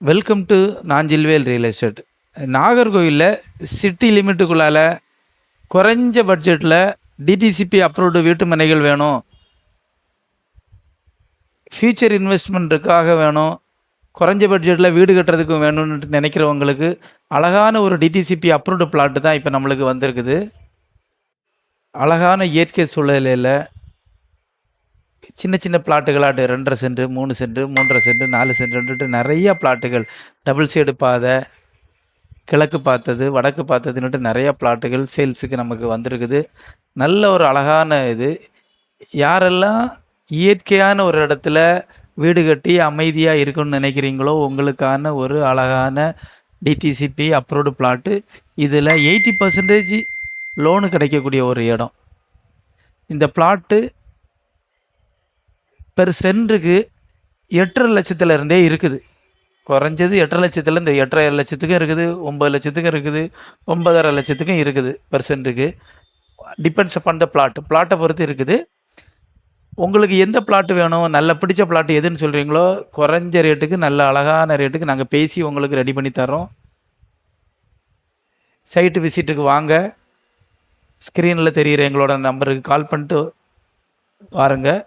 Welcome to Nanjilvel real estate நாகர்கோவிலில் city லிமிட்டுக்குள்ளால குறைஞ்ச பட்ஜெட்டில் டிடிசிபி அப்ரூவ்டு வீட்டு மனைகள் வேணும். ஃப்யூச்சர் இன்வெஸ்ட்மெண்ட்டுக்காக வேணும். குறைஞ்ச பட்ஜெட்டில் வீடு கட்டுறதுக்கு வேணும்னு நினைக்கிறவங்களுக்கு அழகான ஒரு டிடிசிபி அப்ரூவ்டு பிளாட்டு தான் இப்போ நம்மளுக்கு வந்திருக்குது. அழகான இயற்கை சூழலில் சின்ன சின்ன பிளாட்டுகளாட்டு ரெண்டரை சென்ட் மூணு சென்ட் மூன்றரை சென்ட் நாலு சென்ட்டுன்ட்டு நிறைய பிளாட்டுகள் டபுள் சைடு பாதை கிழக்கு பார்த்தது வடக்கு பார்த்ததுன்னுட்டு நிறையா பிளாட்டுகள் சேல்ஸுக்கு நமக்கு வந்திருக்குது. நல்ல ஒரு அழகான இது. யாரெல்லாம் இயற்கையான ஒரு இடத்துல வீடு கட்டி அமைதியாக இருக்கணும்னு நினைக்கிறீங்களோ உங்களுக்கான ஒரு அழகான டிடிசிபி அப்ரூவ்டு பிளாட்டு இதில் எயிட்டி பர்சன்டேஜ் லோனு கிடைக்கக்கூடிய ஒரு இடம். இந்த பிளாட்டு பெர் சென்ட்டுக்கு எட்டரை லட்சத்துலேருந்தே இருக்குது. குறைஞ்சது எட்டரை லட்சத்துல இந்த எட்டரை லட்சத்துக்கும் இருக்குது ஒம்பது லட்சத்துக்கும் இருக்குது ஒன்பதரை லட்சத்துக்கும் இருக்குது பெர் சென்ட்டுக்கு டிபெண்ட்ஸ் அப்பான் த பிளாட் பிளாட்டை பொறுத்து இருக்குது. உங்களுக்கு எந்த பிளாட் வேணும் நல்ல பிடிச்ச பிளாட் எதுன்னு சொல்கிறீங்களோ குறைஞ்ச ரேட்டுக்கு நல்ல அழகான ரேட்டுக்கு நாங்கள் பேசி உங்களுக்கு ரெடி பண்ணி தரோம் சைட்டு விசிட்டுக்கு வாங்க. ஸ்க்ரீனில் தெரிகிற எங்களோட நம்பருக்கு கால் பண்ணிட்டு பாருங்கள்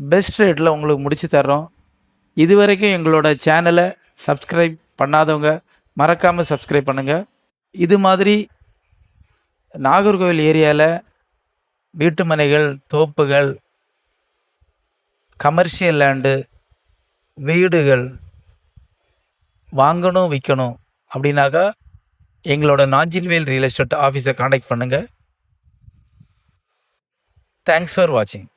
பெஸ்ட் ரேட்டில் உங்களுக்கு முடித்து தர்றோம். இது வரைக்கும் எங்களோட சேனலை சப்ஸ்கிரைப் பண்ணாதவங்க மறக்காமல் சப்ஸ்கிரைப் பண்ணுங்கள் இது மாதிரி நாகர்கோவில் ஏரியாவில் வீட்டு மனைகள் தோப்புகள் கமர்ஷியல் லேண்டு வீடுகள் வாங்கணும் விற்கணும் அப்படின்னாக்கா எங்களோட நாஞ்சில்வேல் ரியல் எஸ்டேட் ஆஃபீஸை காண்டாக்ட் பண்ணுங்கள் தேங்க்ஸ் ஃபார் வாட்சிங்